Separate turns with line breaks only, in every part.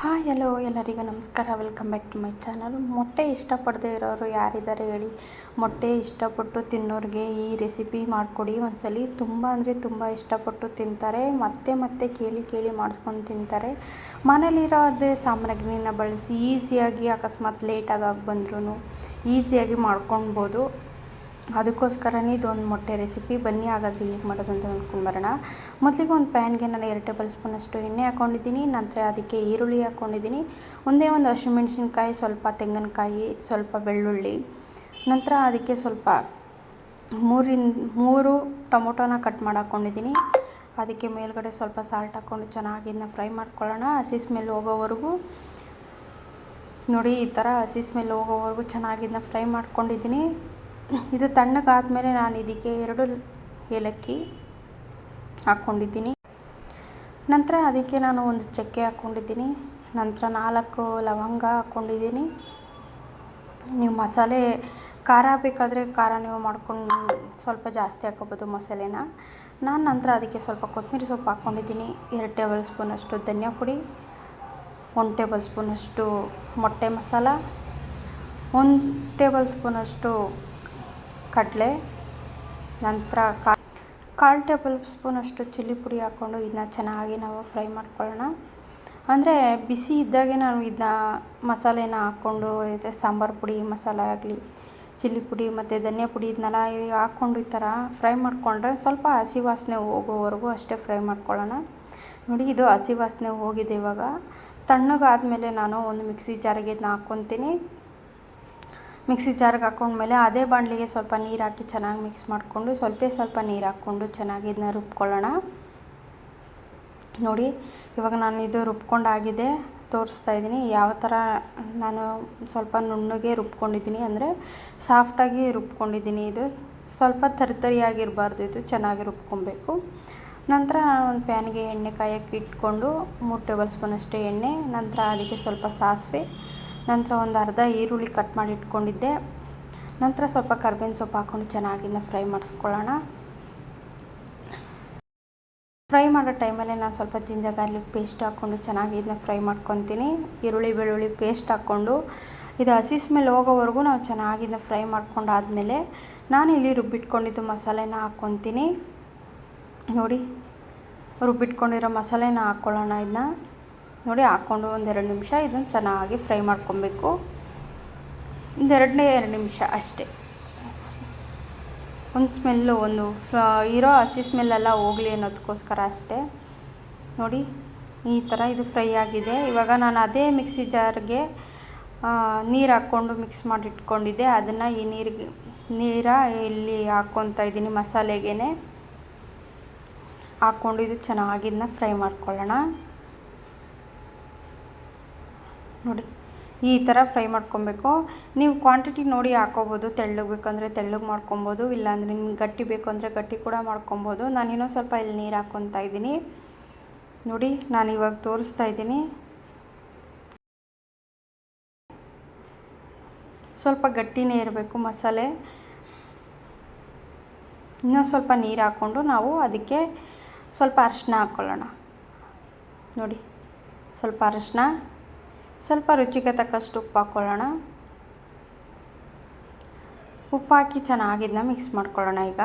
Hi hello ಎಲ್ಲರಿಗೂ ನಮಸ್ಕಾರ. Welcome back to my channel ಮೊಟ್ಟೆ ಇಷ್ಟಪಡದೇ ಇರೋರು ಯಾರಿದ್ದಾರೆ ಹೇಳಿ? ಮೊಟ್ಟೆ ಇಷ್ಟಪಟ್ಟು ತಿನ್ನೋರಿಗೆ ಈ ರೆಸಿಪಿ ಮಾಡಿಕೊಡಿ. ಒಂದ್ಸಲಿ ತುಂಬ ಅಂದರೆ ತುಂಬ ಇಷ್ಟಪಟ್ಟು ತಿಂತಾರೆ. ಮತ್ತೆ ಮತ್ತೆ ಕೇಳಿ ಕೇಳಿ ಮಾಡಿಸ್ಕೊಂಡು ತಿಂತಾರೆ. ಮನೇಲಿರೋ ಅದೇ ಸಾಮಗ್ರಿನ ಬಳಸಿ ಈಸಿಯಾಗಿ ಅಕಸ್ಮಾತ್ ಲೇಟಾಗಿ ಬಂದ್ರೂ ಈಸಿಯಾಗಿ ಮಾಡ್ಕೊಳ್ಬೋದು. ಅದಕ್ಕೋಸ್ಕರನೇ ಇದೊಂದು ಮೊಟ್ಟೆ ರೆಸಿಪಿ ಬನ್ನಿ, ಹಾಗಾದರೆ ಹೇಗೆ ಮಾಡೋದು ಅಂತ ನೋಡ್ಕೊಂಬರೋಣ. ಮೊದಲಿಗೆ ಒಂದು ಪ್ಯಾನ್ಗೆ ನಾನು ಎರಡು ಟೇಬಲ್ ಸ್ಪೂನಷ್ಟು ಎಣ್ಣೆ ಹಾಕ್ಕೊಂಡಿದ್ದೀನಿ ನಂತರ ಅದಕ್ಕೆ ಈರುಳ್ಳಿ ಹಾಕ್ಕೊಂಡಿದ್ದೀನಿ ಒಂದೇ ಒಂದು ಹಸಿಮೆಣ್ಸಿನ್ಕಾಯಿ ಸ್ವಲ್ಪ ತೆಂಗಿನಕಾಯಿ, ಸ್ವಲ್ಪ ಬೆಳ್ಳುಳ್ಳಿ. ನಂತರ ಅದಕ್ಕೆ ಸ್ವಲ್ಪ ಮೂರಿನ, ಮೂರು ಟೊಮೊಟೊನ ಕಟ್ ಮಾಡಿ ಹಾಕ್ಕೊಂಡಿದ್ದೀನಿ ಅದಕ್ಕೆ ಮೇಲ್ಗಡೆ ಸ್ವಲ್ಪ ಸಾಲ್ಟ್ ಹಾಕ್ಕೊಂಡು ಚೆನ್ನಾಗಿ ಇದನ್ನ ಫ್ರೈ ಮಾಡ್ಕೊಳ್ಳೋಣ. ಹಸಿ ಸ್ಮೆಲ್ ಹೋಗೋವರೆಗೂ. ನೋಡಿ, ಈ ಥರ ಹಸಿ ಸ್ಮೆಲ್ ಹೋಗೋವರೆಗೂ ಚೆನ್ನಾಗಿ ಇದನ್ನ ಫ್ರೈ ಮಾಡ್ಕೊಂಡಿದ್ದೀನಿ. ಇದು ತಣ್ಣಗಾದ ಮೇಲೆ ನಾನು ಇದಕ್ಕೆ ಎರಡು ಏಲಕ್ಕಿ ಹಾಕ್ಕೊಂಡಿದ್ದೀನಿ. ನಂತರ ಅದಕ್ಕೆ ನಾನು ಒಂದು ಚಕ್ಕೆ ಹಾಕ್ಕೊಂಡಿದ್ದೀನಿ. ನಂತರ ನಾಲ್ಕು ಲವಂಗ ಹಾಕ್ಕೊಂಡಿದ್ದೀನಿ. ನೀವು ಮಸಾಲೆ, ಖಾರ ಬೇಕಾದರೆ ಖಾರ ನೀವು ಮಾಡ್ಕೊಂಡು ಸ್ವಲ್ಪ ಜಾಸ್ತಿ ಹಾಕೋಬೋದು ಮಸಾಲೆನ. ನಾನು ನಂತರ ಅದಕ್ಕೆ ಸ್ವಲ್ಪ ಕೊತ್ತಂಬರಿ ಸೊಪ್ಪು ಹಾಕ್ಕೊಂಡಿದ್ದೀನಿ. ಎರಡು ಟೇಬಲ್ ಸ್ಪೂನಷ್ಟು ಧನಿಯಾ ಪುಡಿ, ಒಂದು ಟೇಬಲ್ ಸ್ಪೂನಷ್ಟು ಮೊಟ್ಟೆ ಮಸಾಲ, ಒಂದು ಟೇಬಲ್ ಸ್ಪೂನಷ್ಟು ಕಡಲೆ, ನಂತರ ಕಾಲು ಟೇಬಲ್ ಸ್ಪೂನಷ್ಟು ಚಿಲ್ಲಿ ಪುಡಿ ಹಾಕ್ಕೊಂಡು ಇದನ್ನ ಚೆನ್ನಾಗಿ ನಾವು ಫ್ರೈ ಮಾಡ್ಕೊಳ್ಳೋಣ. ಅಂದರೆ ಬಿಸಿ ಇದ್ದಾಗೆ ನಾವು ಇದನ್ನ ಮಸಾಲೆನ ಹಾಕ್ಕೊಂಡು, ಇದು ಸಾಂಬಾರು ಪುಡಿ, ಮಸಾಲೆ ಆಗಲಿ, ಚಿಲ್ಲಿ ಪುಡಿ ಮತ್ತು ಧನಿಯಾ ಪುಡಿ ಇದನ್ನೆಲ್ಲ ಹಾಕ್ಕೊಂಡು ಈ ಥರ ಫ್ರೈ ಮಾಡಿಕೊಂಡ್ರೆ ಸ್ವಲ್ಪ ಹಸಿ ವಾಸನೆ ಹೋಗೋವರೆಗೂ ಅಷ್ಟೇ ಫ್ರೈ ಮಾಡ್ಕೊಳ್ಳೋಣ. ನೋಡಿ, ಇದು ಹಸಿ ವಾಸನೆ ಹೋಗಿದೆ ಇವಾಗ. ತಣ್ಣಗಾದಮೇಲೆ ನಾನು ಒಂದು ಮಿಕ್ಸಿ ಜಾರಿಗೆ ಇದನ್ನ ಹಾಕ್ಕೊತೀನಿ. ಮಿಕ್ಸಿ ಜಾರ್ಗೆ ಹಾಕೊಂಡ್ಮೇಲೆ ಅದೇ ಬಾಣಲಿಗೆ ಸ್ವಲ್ಪ ನೀರು ಹಾಕಿ ಚೆನ್ನಾಗಿ ಮಿಕ್ಸ್ ಮಾಡಿಕೊಂಡು ಸ್ವಲ್ಪ ಸ್ವಲ್ಪ ನೀರು ಹಾಕ್ಕೊಂಡು ಚೆನ್ನಾಗಿ ಇದನ್ನ ರುಬ್ಕೊಳ್ಳೋಣ. ನೋಡಿ, ಇವಾಗ ನಾನು ಇದು ರುಬ್ಕೊಂಡಾಗಿದೆ, ತೋರಿಸ್ತಾ ಇದ್ದೀನಿ. ಯಾವ ಥರ ನಾನು ಸ್ವಲ್ಪ ನುಣ್ಣಗೆ ರುಬ್ಕೊಂಡಿದ್ದೀನಿ ಅಂದರೆ ಸಾಫ್ಟಾಗಿ ರುಬ್ಕೊಂಡಿದ್ದೀನಿ ಇದು. ಸ್ವಲ್ಪ ತರಿತರಿಯಾಗಿರಬಾರ್ದು ಇದು, ಚೆನ್ನಾಗಿ ರುಬ್ಕೊಬೇಕು. ನಂತರ ನಾನು ಒಂದು ಪ್ಯಾನ್ಗೆ ಎಣ್ಣೆ ಕಾಯಕ್ಕೆ ಇಟ್ಕೊಂಡು ಮೂರು ಟೇಬಲ್ ಸ್ಪೂನಷ್ಟು ಎಣ್ಣೆ, ನಂತರ ಅದಕ್ಕೆ ಸ್ವಲ್ಪ ಸಾಸಿವೆ. ನಂತರ ಒಂದು ಅರ್ಧ ಈರುಳ್ಳಿ ಕಟ್ ಮಾಡಿ ಇಟ್ಕೊಂಡಿದ್ದೆ. ನಂತರ ಸ್ವಲ್ಪ ಕರ್ಬೇವಿನ ಸೊಪ್ಪು ಹಾಕ್ಕೊಂಡು ಚೆನ್ನಾಗಿನ ಫ್ರೈ ಮಾಡಿಸ್ಕೊಳ್ಳೋಣ. ಫ್ರೈ ಮಾಡೋ ಟೈಮಲ್ಲಿ ನಾನು ಸ್ವಲ್ಪ ಜಿಂಜರ್ ಗಾರ್ಲಿಕ್ ಪೇಸ್ಟ್ ಹಾಕ್ಕೊಂಡು ಚೆನ್ನಾಗಿ ಇದನ್ನ ಫ್ರೈ ಮಾಡ್ಕೊತೀನಿ. ಈರುಳ್ಳಿ ಬೆಳ್ಳುಳ್ಳಿ ಪೇಸ್ಟ್ ಹಾಕ್ಕೊಂಡು ಇದು ಹಸಿ ಸ್ಮೆಲ್ ಹೋಗೋವರೆಗೂ ನಾವು ಚೆನ್ನಾಗಿ ಇದನ್ನ ಫ್ರೈ ಮಾಡ್ಕೊಂಡಾದಮೇಲೆ ನಾನು ಇಲ್ಲಿ ರುಬ್ಬಿಟ್ಕೊಂಡಿದ್ದು ಮಸಾಲೆನ ಹಾಕ್ಕೊತೀನಿ. ನೋಡಿ, ರುಬ್ಬಿಟ್ಕೊಂಡಿರೋ ಮಸಾಲೆನ ಹಾಕ್ಕೊಳ್ಳೋಣ ಇದನ್ನ. ನೋಡಿ ಹಾಕ್ಕೊಂಡು ಒಂದೆರಡು ನಿಮಿಷ ಇದನ್ನು ಚೆನ್ನಾಗಿ ಫ್ರೈ ಮಾಡ್ಕೊಬೇಕು. ಒಂದೆರಡನೇ ಎರಡು ನಿಮಿಷ ಅಷ್ಟೇ. ಒಂದು ಸ್ಮೆಲ್ಲು, ಒಂದು ಫ್ರ ಇರೋ ಹಸಿ ಸ್ಮೆಲ್ಲೆಲ್ಲ ಹೋಗಲಿ ಅನ್ನೋದಕ್ಕೋಸ್ಕರ ಅಷ್ಟೇ. ನೋಡಿ, ಈ ಥರ ಇದು ಫ್ರೈ ಆಗಿದೆ. ಇವಾಗ ನಾನು ಅದೇ ಮಿಕ್ಸಿ ಜಾರ್ಗೆ ನೀರು ಹಾಕ್ಕೊಂಡು ಮಿಕ್ಸ್ ಮಾಡಿಟ್ಕೊಂಡಿದ್ದೆ. ಅದನ್ನು ಈ ನೀರಿಗೆ, ನೀರ ಇಲ್ಲಿ ಹಾಕ್ಕೊತಾ ಇದ್ದೀನಿ ಮಸಾಲೆಗೆ ಹಾಕ್ಕೊಂಡು ಇದು ಚೆನ್ನಾಗಿ ಇದನ್ನ ಫ್ರೈ ಮಾಡ್ಕೊಳ್ಳೋಣ. ನೋಡಿ, ಈ ಥರ ಫ್ರೈ ಮಾಡ್ಕೊಬೇಕು. ನೀವು ಕ್ವಾಂಟಿಟಿ ನೋಡಿ ಹಾಕೋಬೋದು, ತೆಳ್ಳಗೆ ಬೇಕಂದರೆ ತೆಳ್ಳಗೆ ಮಾಡ್ಕೊಬೋದು, ಇಲ್ಲಾಂದರೆ ನಿಮ್ಗೆ ಗಟ್ಟಿ ಬೇಕು ಅಂದರೆ ಗಟ್ಟಿ ಕೂಡ ಮಾಡ್ಕೊಬೋದು. ನಾನು ಇನ್ನೊಂದು ಸ್ವಲ್ಪ ಇಲ್ಲಿ ನೀರು ಹಾಕ್ಕೊತಾ ಇದ್ದೀನಿ. ನೋಡಿ, ನಾನು ಇವಾಗ ತೋರಿಸ್ತಾ ಇದ್ದೀನಿ. ಸ್ವಲ್ಪ ಗಟ್ಟಿನೇ ಇರಬೇಕು ಮಸಾಲೆ. ಇನ್ನೊಂದು ಸ್ವಲ್ಪ ನೀರು ಹಾಕ್ಕೊಂಡು ನಾವು ಅದಕ್ಕೆ ಸ್ವಲ್ಪ ಅರಿಶಿನ ಹಾಕ್ಕೊಳ್ಳೋಣ ನೋಡಿ, ಸ್ವಲ್ಪ ಅರಿಶಿನ ಸ್ವಲ್ಪ ರುಚಿಗೆ ತಕ್ಕಷ್ಟು ಉಪ್ಪು ಹಾಕ್ಕೊಳ್ಳೋಣ ಉಪ್ಪು ಹಾಕಿ ಚೆನ್ನಾಗಿದ್ದನ್ನ ಮಿಕ್ಸ್ ಮಾಡ್ಕೊಳ್ಳೋಣ ಈಗ.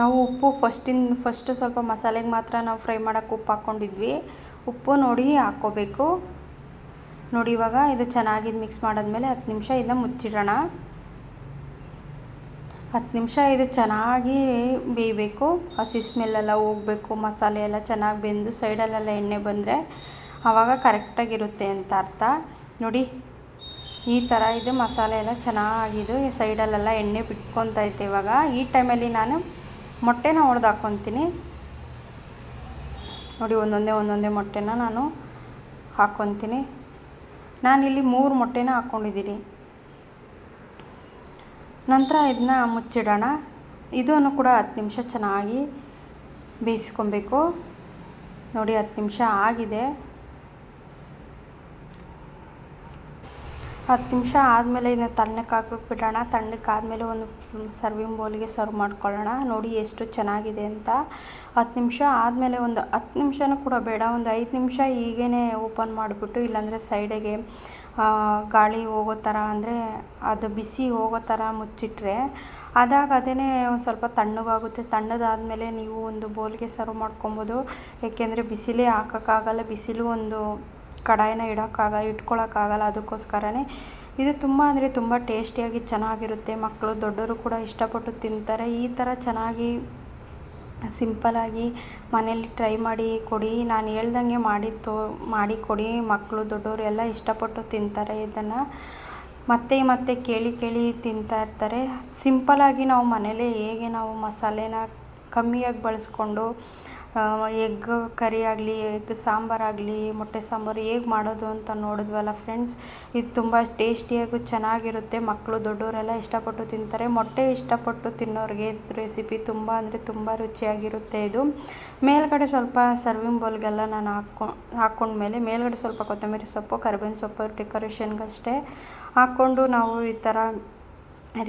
ನಾವು ಉಪ್ಪು ಫಸ್ಟಿಂದ ಫಸ್ಟ್ ಸ್ವಲ್ಪ ಮಸಾಲೆಗೆ ಮಾತ್ರ ನಾವು ಫ್ರೈ ಮಾಡೋಕ್ಕೆ ಉಪ್ಪು ಹಾಕ್ಕೊಂಡಿದ್ವಿ. ಉಪ್ಪು ನೋಡಿ ಹಾಕ್ಕೋಬೇಕು. ನೋಡಿ ಇವಾಗ ಇದು ಚೆನ್ನಾಗಿದ್ದು ಮಿಕ್ಸ್ ಮಾಡಾದ್ಮೇಲೆ ಹತ್ತು ನಿಮಿಷ ಇದನ್ನ ಮುಚ್ಚಿಡೋಣ. ಹತ್ತು ನಿಮಿಷ ಇದು ಚೆನ್ನಾಗಿ ಬೇಯಬೇಕು. ಹಸಿ ಸ್ಮೆಲ್ಲೆಲ್ಲ ಹೋಗಬೇಕು. ಮಸಾಲೆ ಎಲ್ಲ ಚೆನ್ನಾಗಿ ಬೆಂದು ಸೈಡಲ್ಲೆಲ್ಲ ಎಣ್ಣೆ ಬಂದರೆ ಆವಾಗ ಕರೆಕ್ಟಾಗಿರುತ್ತೆ ಅಂತ ಅರ್ಥ. ನೋಡಿ, ಈ ಥರ ಇದು ಮಸಾಲೆ ಎಲ್ಲ ಚೆನ್ನಾಗಿದು ಸೈಡಲ್ಲೆಲ್ಲ ಎಣ್ಣೆ ಬಿಟ್ಕೊತೈತೆ ಇವಾಗ. ಈ ಟೈಮಲ್ಲಿ ನಾನು ಮೊಟ್ಟೆನ ಹೊಡೆದು ಹಾಕ್ಕೊತೀನಿ. ನೋಡಿ, ಒಂದೊಂದೇ ಒಂದೊಂದೇ ಮೊಟ್ಟೆನ ನಾನು ಹಾಕ್ಕೊತೀನಿ. ನಾನಿಲ್ಲಿ ಮೂರು ಮೊಟ್ಟೆನ ಹಾಕ್ಕೊಂಡಿದ್ದೀನಿ. ನಂತರ ಇದನ್ನ ಮುಚ್ಚಿಡೋಣ. ಇದನ್ನು ಕೂಡ ಹತ್ತು ನಿಮಿಷ ಚೆನ್ನಾಗಿ ಬೇಯಿಸ್ಕೊಬೇಕು. ನೋಡಿ, ಹತ್ತು ನಿಮಿಷ ಆಗಿದೆ. ಹತ್ತು ನಿಮಿಷ ಆದಮೇಲೆ ಇದನ್ನ ತಣ್ಣಕ್ಕೆ ಹಾಕಕ್ಕೆ ಬಿಡೋಣ. ತಣ್ಣಕ್ಕೆ ಆದಮೇಲೆ ಒಂದು ಸರ್ವಿಂಗ್ ಬೌಲ್ಗೆ ಸರ್ವ್ ಮಾಡ್ಕೊಳ್ಳೋಣ. ನೋಡಿ ಎಷ್ಟು ಚೆನ್ನಾಗಿದೆ ಅಂತ. ಹತ್ತು ನಿಮಿಷ ಆದಮೇಲೆ ಒಂದು ಹತ್ತು ನಿಮಿಷನೂ ಕೂಡ ಬೇಡ. ಒಂದು ಐದು ನಿಮಿಷ ಹೀಗೇ ಓಪನ್ ಮಾಡಿಬಿಟ್ಟು ಇಲ್ಲಾಂದರೆ ಸೈಡಿಗೆ ಗಾಳಿ ಹೋಗೋ ಥರ ಅಂದರೆ ಅದು ಬಿಸಿ ಹೋಗೋ ಥರ ಮುಚ್ಚಿಟ್ರೆ ಅದಾಗ ಅದೇ ಒಂದು ಸ್ವಲ್ಪ ತಣ್ಣಗಾಗುತ್ತೆ. ತಣ್ಣದಾದಮೇಲೆ ನೀವು ಒಂದು ಬೌಲ್ಗೆ ಸರ್ವ್ ಮಾಡ್ಕೊಬೋದು. ಏಕೆಂದರೆ ಬಿಸಿಲೇ ಹಾಕೋಕ್ಕಾಗಲ್ಲ. ಬಿಸಿಲು ಒಂದು ಕಡಾಯಿನ ಇಡೋಕ್ಕಾಗ ಇಟ್ಕೊಳ್ಳೋಕ್ಕಾಗಲ್ಲ ಅದಕ್ಕೋಸ್ಕರನೇ. ಇದು ತುಂಬ ಅಂದರೆ ತುಂಬ ಟೇಸ್ಟಿಯಾಗಿ ಚೆನ್ನಾಗಿರುತ್ತೆ. ಮಕ್ಕಳು ದೊಡ್ಡವರು ಕೂಡ ಇಷ್ಟಪಟ್ಟು ತಿಂತಾರೆ. ಈ ಥರ ಚೆನ್ನಾಗಿ ಸಿಂಪಲಾಗಿ ಮನೇಲಿ ಟ್ರೈ ಮಾಡಿ, ಕೊಡಿ. ನಾನು ಹೇಳ್ದಂಗೆ ಮಾಡಿ ತೋ ಮಾಡಿ ಕೊಡಿ. ಮಕ್ಕಳು ದೊಡ್ಡವರು ಎಲ್ಲ ಇಷ್ಟಪಟ್ಟು ತಿಂತಾರೆ ಇದನ್ನು. ಮತ್ತೆ ಮತ್ತೆ ಕೇಳಿ ಕೇಳಿ ತಿಂತಾ ಇರ್ತಾರೆ. ಸಿಂಪಲಾಗಿ ನಾವು ಮನೇಲೇ ಹೇಗೆ ನಾವು ಮಸಾಲೆನ ಕಮ್ಮಿಯಾಗಿ ಬಳಸ್ಕೊಂಡು ಎಗ್ ಕರಿ ಆಗಲಿ, ಎಗ್ ಸಾಂಬಾರಾಗಲಿ ಮೊಟ್ಟೆ ಸಾಂಬಾರು ಹೇಗೆ ಮಾಡೋದು ಅಂತ ನೋಡಿದ್ವಲ್ಲ ಫ್ರೆಂಡ್ಸ್ ಇದು ತುಂಬ ಟೇಸ್ಟಿಯಾಗೂ ಚೆನ್ನಾಗಿರುತ್ತೆ. ಮಕ್ಕಳು ದೊಡ್ಡವರೆಲ್ಲ ಇಷ್ಟಪಟ್ಟು ತಿಂತಾರೆ. ಮೊಟ್ಟೆ ಇಷ್ಟಪಟ್ಟು ತಿನ್ನೋರಿಗೆ ರೆಸಿಪಿ ತುಂಬ ಅಂದರೆ ತುಂಬ ರುಚಿಯಾಗಿರುತ್ತೆ ಇದು. ಮೇಲ್ಗಡೆ ಸ್ವಲ್ಪ ಸರ್ವಿಂಗ್ ಬೌಲ್ಗೆಲ್ಲ ನಾನು ಹಾಕ್ಕೊ ಹಾಕ್ಕೊಂಡ್ಮೇಲೆ ಮೇಲ್ಗಡೆ ಸ್ವಲ್ಪ ಕೊತ್ತಂಬರಿ ಸೊಪ್ಪು, ಕರ್ಬೇವಿನ ಸೊಪ್ಪು ಡೆಕೋರೇಷನ್ಗಷ್ಟೇ ಹಾಕ್ಕೊಂಡು ನಾವು ಈ ಥರ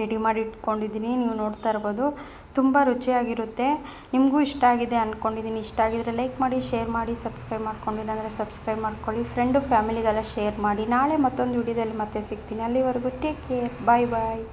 ರೆಡಿ ಮಾಡಿ ಇಟ್ಕೊಂಡಿದ್ದೀನಿ, ನೀವು ನೋಡ್ತಾ ಇರ್ಬೋದು. ತುಂಬ ರುಚಿಯಾಗಿರುತ್ತೆ. ನಿಮಗೂ ಇಷ್ಟ ಆಗಿದೆ ಅಂದ್ಕೊಂಡಿದ್ದೀನಿ ಇಷ್ಟ ಆಗಿದರೆ ಲೈಕ್ ಮಾಡಿ, ಶೇರ್ ಮಾಡಿ, ಸಬ್ಸ್ಕ್ರೈಬ್ ಮಾಡ್ಕೊಂಡಿಲ್ಲ ಅಂದರೆ ಸಬ್ಸ್ಕ್ರೈಬ್ ಮಾಡ್ಕೊಳ್ಳಿ. ಫ್ರೆಂಡು ಫ್ಯಾಮಿಲಿಗೆಲ್ಲ ಶೇರ್ ಮಾಡಿ. ನಾಳೆ ಮತ್ತೊಂದು ವಿಡಿಯೋದಲ್ಲಿ ಮತ್ತೆ ಸಿಗ್ತೀನಿ. ಅಲ್ಲಿವರೆಗೂ ಟೇಕ್ ಕೇರ್ ಬಾಯ್ ಬಾಯ್